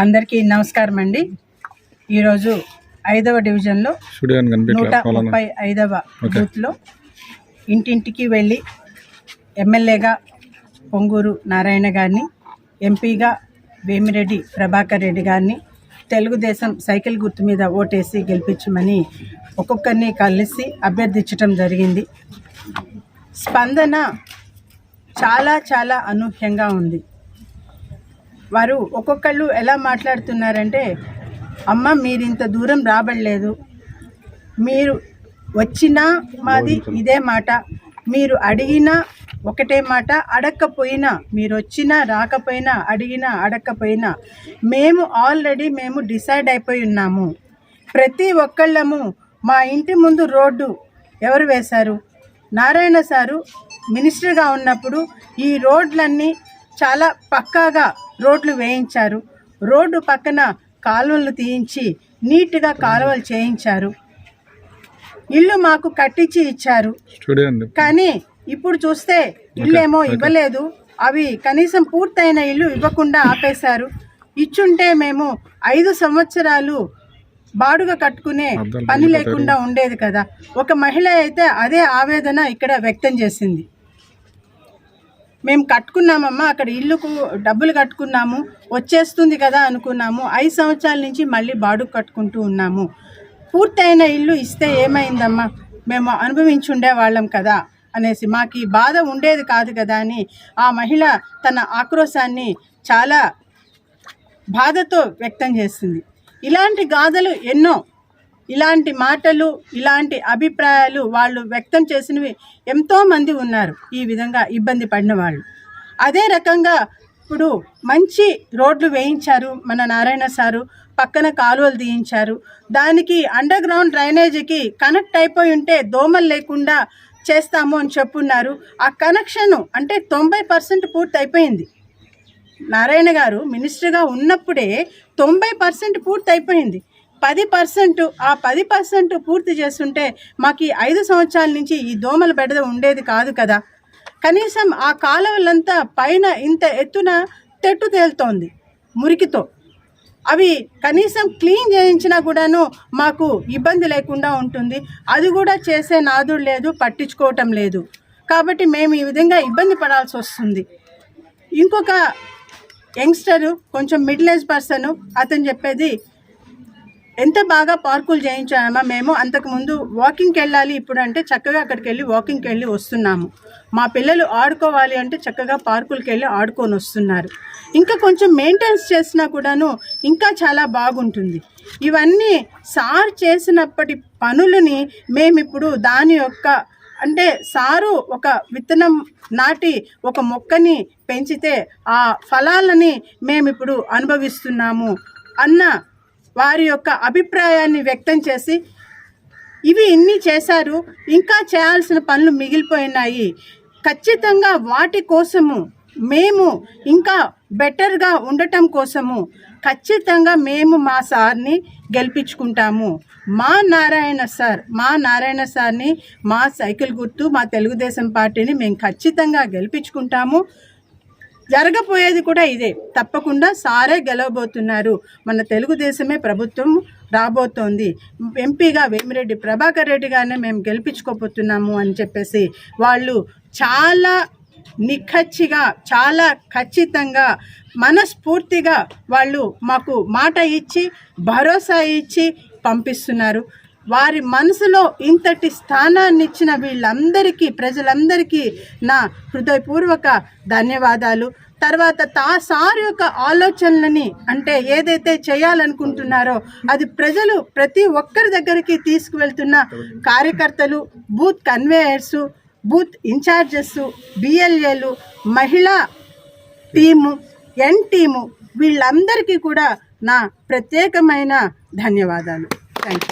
అందరికీ నమస్కారం అండి. ఈరోజు ఐదవ డివిజన్లో నూట ముప్పై ఐదవ బూత్లో ఇంటింటికి వెళ్ళి ఎమ్మెల్యేగా పొంగూరు నారాయణ గారిని ఎంపీగా వేమిరెడ్డి ప్రభాకర్ రెడ్డి గారిని తెలుగుదేశం సైకిల్ గుర్తు మీద ఓటేసి గెలిపించమని ఒక్కొక్కరిని కలిసి అభ్యర్థించటం జరిగింది. స్పందన చాలా చాలా అనూహ్యంగా ఉంది. వారు ఒక్కొక్కళ్ళు ఎలా మాట్లాడుతున్నారంటే అమ్మ మీరు ఇంత దూరం రాబడలేదు. మీరు వచ్చినా మాది ఇదే మాట. మీరు అడిగినా ఒకటే మాట అడగకపోయినా మీరు వచ్చినా రాకపోయినా అడిగినా అడగకపోయినా మేము ఆల్రెడీ మేము డిసైడ్ అయిపోయి ఉన్నాము. ప్రతి ఒక్కళ్ళము మా ఇంటి ముందు రోడ్డు ఎవరు వేశారు? నారాయణ సారు మినిస్టర్గా ఉన్నప్పుడు ఈ రోడ్లన్నీ చాలా పక్కాగా రోడ్లు వేయించారు. రోడ్డు పక్కన కాలువలు తీయించి నీట్గా కాలువలు చేయించారు. ఇల్లు మాకు కట్టించి ఇచ్చారు. కానీ ఇప్పుడు చూస్తే ఇల్లు ఏమో ఇవ్వలేదు. అవి కనీసం పూర్తయిన ఇల్లు ఇవ్వకుండా ఆపేశారు. ఇచ్చుంటే మేము ఐదు సంవత్సరాలు బాడుగ కట్టుకునే పని లేకుండా ఉండేది కదా. ఒక మహిళ అయితే అదే ఆవేదన ఇక్కడ వ్యక్తం చేసింది. మేము కట్టుకున్నామమ్మా అక్కడ ఇల్లుకు డబ్బులు కట్టుకున్నాము వచ్చేస్తుంది కదా అనుకున్నాము ఐదు సంవత్సరాల నుంచి మళ్ళీ బాడుగ కట్టుకుంటూ ఉన్నాము. పూర్తయిన ఇల్లు ఇస్తే ఏమైందమ్మా? మేము అనుభవించుండే వాళ్ళం కదా అనేసి మాకు ఈ బాధ ఉండేది కాదు కదా అని ఆ మహిళ తన ఆక్రోశాన్ని చాలా బాధతో వ్యక్తం చేసింది ఇలాంటి గాథలు ఎన్నో ఇలాంటి మాటలు ఇలాంటి అభిప్రాయాలు వాళ్ళు వ్యక్తం చేసినవి ఎంతోమంది ఉన్నారు. ఈ విధంగా ఇబ్బంది పడిన వాళ్ళు. అదే రకంగా ఇప్పుడు మంచి రోడ్లు వేయించారు మన నారాయణ సారు. పక్కన కాలువలు తీయించారు. దానికి అండర్ గ్రౌండ్ డ్రైనేజీకి కనెక్ట్ అయిపోయి ఉంటే దోమలు లేకుండా చేస్తాము అని చెప్పున్నారు. ఆ కనెక్షన్ అంటే తొంభై పర్సెంట్ పూర్తి అయిపోయింది. నారాయణ గారు మినిస్టర్గా ఉన్నప్పుడే తొంభై పర్సెంట్ పూర్తి అయిపోయింది. పది పర్సెంట్ ఆ పది పర్సెంట్ పూర్తి చేస్తుంటే మాకు ఈ ఐదు సంవత్సరాల నుంచి ఈ దోమల బెడద ఉండేది కాదు కదా. కనీసం ఆ కాలువలంతా పైన ఇంత ఎత్తున తెట్టు తేలుతోంది మురికితో. అవి కనీసం క్లీన్ చేయించినా కూడాను మాకు ఇబ్బంది లేకుండా ఉంటుంది. అది కూడా చేసే నాదుడు లేదు పట్టించుకోవటం లేదు. కాబట్టి మేము ఈ విధంగా ఇబ్బంది పడాల్సి వస్తుంది. ఇంకొక యంగ్స్టరు కొంచెం మిడిల్ ఏజ్ పర్సన్ అతను చెప్పేది ఎంత బాగా పార్కులు చేయించామా మేము? అంతకుముందు వాకింగ్కి వెళ్ళాలి ఇప్పుడు అంటే చక్కగా అక్కడికి వెళ్ళి వాకింగ్కి వెళ్ళి వస్తున్నాము. మా పిల్లలు ఆడుకోవాలి అంటే చక్కగా పార్కులకి వెళ్ళి ఆడుకొని వస్తున్నారు. ఇంకా కొంచెం మెయింటెనెన్స్ చేసినా కూడాను ఇంకా చాలా బాగుంటుంది. ఇవన్నీ సార్ చేసినప్పటి పనులని మేమిప్పుడు దాని యొక్క అంటే సారు ఒక విత్తనం నాటి ఒక మొక్కని పెంచితే ఆ ఫలాలని మేమిప్పుడు అనుభవిస్తున్నాము అన్న వారి యొక్క అభిప్రాయాన్ని వ్యక్తం చేసి ఇవి ఇన్ని చేశారు ఇంకా చేయాల్సిన పనులు మిగిలిపోయినాయి. ఖచ్చితంగా వాటి కోసము మేము ఇంకా బెటర్గా ఉండటం కోసము ఖచ్చితంగా మేము మా సార్ని గెలిపించుకుంటాము. మా నారాయణ సార్ మా నారాయణ సార్ని మా సైకిల్ గుర్తు మా తెలుగుదేశం పార్టీని మేము ఖచ్చితంగా గెలిపించుకుంటాము. జరగబోయేది కూడా ఇదే. తప్పకుండా సారే గెలవబోతున్నారు. మన తెలుగుదేశమే ప్రభుత్వం రాబోతోంది. ఎంపీగా వేమిరెడ్డి ప్రభాకర్ రెడ్డి గారిని మేము గెలిపించుకోబోతున్నాము అని చెప్పేసి వాళ్ళు చాలా నిఖచ్చిగా చాలా ఖచ్చితంగా మనస్ఫూర్తిగా వాళ్ళు మాకు మాట ఇచ్చి భరోసా ఇచ్చి పంపిస్తున్నారు. వారి మనసులో ఇంతటి స్థానాన్ని ఇచ్చిన వీళ్ళందరికీ ప్రజలందరికీ నా హృదయపూర్వక ధన్యవాదాలు. తర్వాత తా సార్ యొక్క ఆలోచనలని అంటే ఏదైతే చేయాలనుకుంటున్నారో అది ప్రజలు ప్రతి ఒక్కరి దగ్గరికి తీసుకువెళ్తున్న కార్యకర్తలు బూత్ కన్వేయర్సు బూత్ ఇన్ఛార్జెస్ బిఎల్ఏలు మహిళా టీము ఎన్ టీము వీళ్ళందరికీ కూడా నా ప్రత్యేకమైన ధన్యవాదాలు. Thank you